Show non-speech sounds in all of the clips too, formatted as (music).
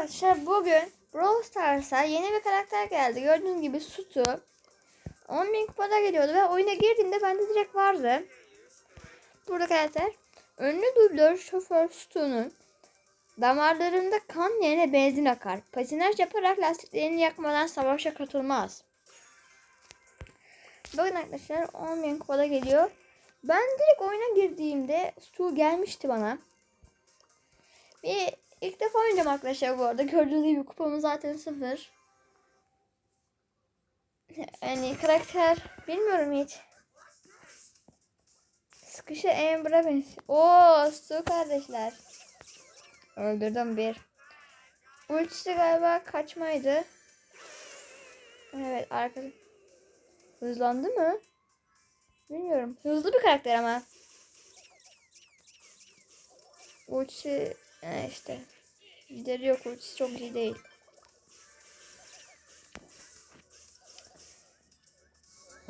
Arkadaşlar bugün Brawl Stars'a yeni bir karakter geldi. Gördüğünüz gibi Sutu. 10.000 kupada geliyordu ve oyuna girdiğimde bende direkt vardı. Burada karakter. Ünlü dublör şoför Sutu'nun damarlarında kan yerine benzin akar. Patinaj yaparak lastiklerini yakmadan savaşa katılmaz. Bakın arkadaşlar 10.000 kupada geliyor. Ben direkt oyuna girdiğimde Stu gelmişti bana. Bir ilk defa oynayacağım arkadaşlar bu arada. Gördüğünüz gibi kupamız zaten sıfır. Yani karakter bilmiyorum hiç. Sıkışı Amber'a benziyor. Oo Stu kardeşler. Öldürdüm bir. Ultisi galiba kaçmaydı. Evet arkada. Hızlandı mı? Bilmiyorum. Hızlı bir karakter ama. Ultisi e, işte. Lideri yok. Ultisi çok iyi değil.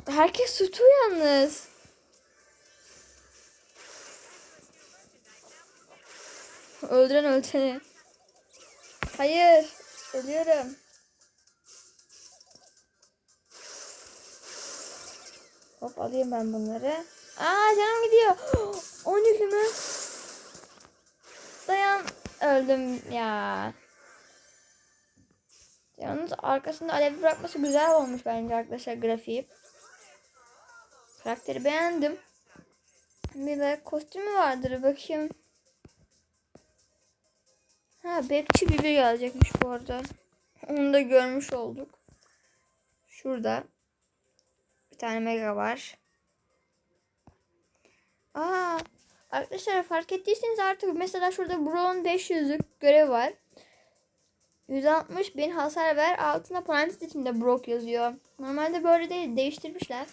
Herkes tutuyor yalnız. Öldüren öldüreni. Hayır. Ölüyorum. Hop alayım ben bunları. Aa canım gidiyor. Öldüm ya. Yalnız arkasında alev bırakması güzel olmuş bence arkadaşlar grafiği. Karakteri beğendim. Bir de kostümü vardır bakayım. Ha bekçi gibi gelecekmiş bu arada. Onu da görmüş olduk. Şurada. Bir tane mega var. Aa, arkadaşlar fark ettiyseniz artık mesela şurada Brown 500'lük görev var. 160 bin hasar ver. Altına parantez içinde Brock yazıyor. Normalde böyle değil. Değiştirmişler.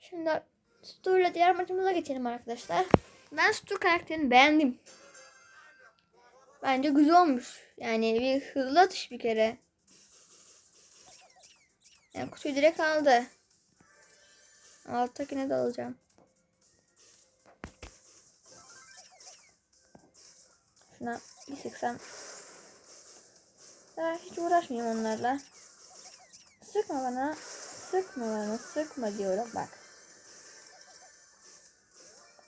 Şimdi Stu ile diğer maçımıza geçelim arkadaşlar. Ben Stu karakterini beğendim. Bence güzel olmuş. Yani bir hızlı atış bir kere. Yani kutuyu direkt aldı. Alttakine de alacağım. Şuna bir sıksam. Daha hiç uğraşmayayım onlarla. Sıkma bana. Sıkma bana. Sıkma diyorum bak.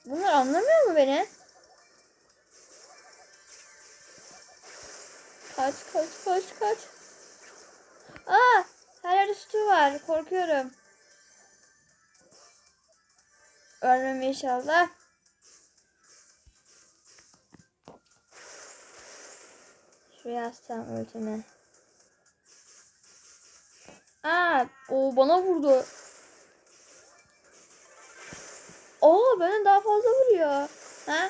Bunlar anlamıyor mu beni? Kaç kaç kaç kaç. Aa! Her yerde sütü var. Korkuyorum. Ölmem inşallah. Şuraya astım ultimi. Aa, o bana vurdu. Oo, benden daha fazla vuruyor. Ha?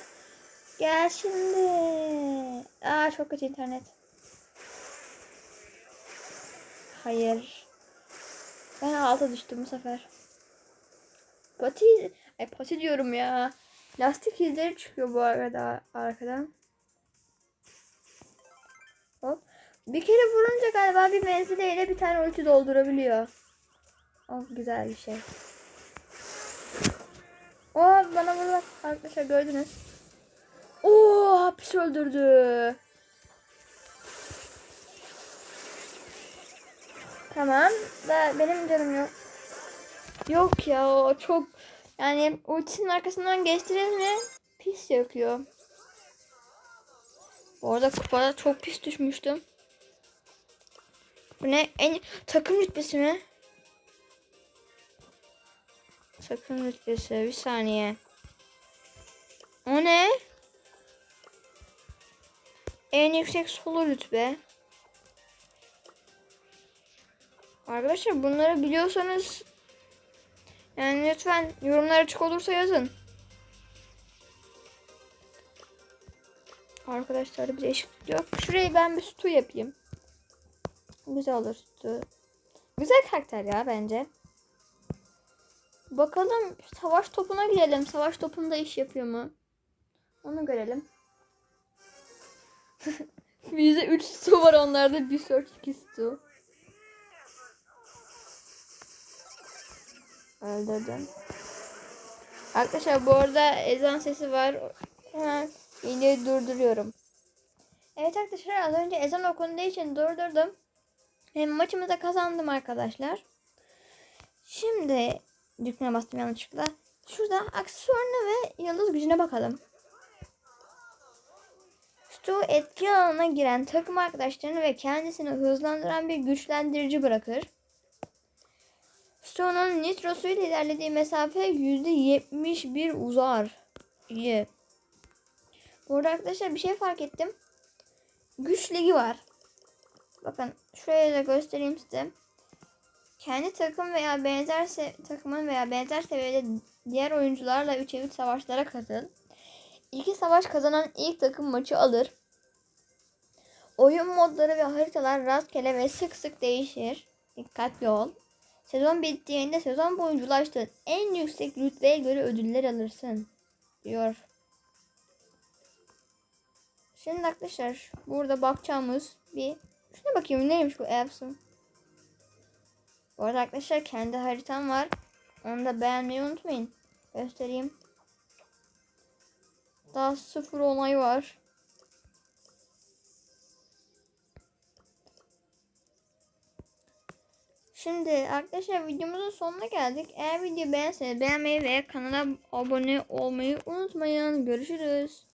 Gel şimdi. Aa, çok kötü internet. Hayır. Ben alta düştüm bu sefer. Pati, ay pati diyorum ya. Lastik izleri çıkıyor bu arada arkadan. Hop. Bir kere vurunca galiba bir menzileyle bir tane ulti doldurabiliyor. Oh güzel bir şey. Oh bana vurdu. Arkadaşlar gördünüz. Oo hapis öldürdü. Tamam. Da benim canım yok. Yok ya o çok yani ultisinin arkasından geçtirir mi? Pis yakıyor. Bu arada kupada çok pis düşmüştüm. Bu ne? En takım rütbesi mi? Takım rütbesi. Bir saniye. O ne? En yüksek solo rütbe. Arkadaşlar bunları biliyorsanız yani lütfen yorumlar açık olursa yazın. Arkadaşlar bir değişiklik yok. Şurayı ben bir sütu yapayım. Güzel olur sütu. Güzel karakter ya bence. Bakalım savaş topuna gidelim. Savaş topunda iş yapıyor mu? Onu görelim. (laughs) Bizde 3 stu var onlarda. Bir search 2 stu. Öldürdüm. Arkadaşlar bu arada ezan sesi var. Hemen videoyu durduruyorum. Evet arkadaşlar az önce ezan okunduğu için durdurdum. Hem maçımı da kazandım arkadaşlar. Şimdi düğmeye bastım yanlışlıkla. Şurada aksesuarına ve yıldız gücüne bakalım. Stu etki alanına giren takım arkadaşlarını ve kendisini hızlandıran bir güçlendirici bırakır. Stu'nun nitrosu ile ilerlediği mesafe %71 uzar. İyi. Burada arkadaşlar bir şey fark ettim. Güç ligi var. Bakın şuraya da göstereyim size. Kendi takım veya benzer takımın veya benzer seviyede diğer oyuncularla 3'e 3 savaşlara katıl. İki savaş kazanan ilk takım maçı alır. Oyun modları ve haritalar rastgele ve sık sık değişir. Dikkatli ol. Sezon bittiğinde sezon boyunca ulaştığın en yüksek rütbeye göre ödüller alırsın. Diyor. Şimdi arkadaşlar burada bakacağımız bir şuna bakayım neymiş bu Epson. Bu arkadaşlar kendi haritam var. Onu da beğenmeyi unutmayın. Göstereyim. Daha sıfır onay var. Şimdi arkadaşlar videomuzun sonuna geldik. Eğer video beğenseniz beğenmeyi ve kanala abone olmayı unutmayın. Görüşürüz.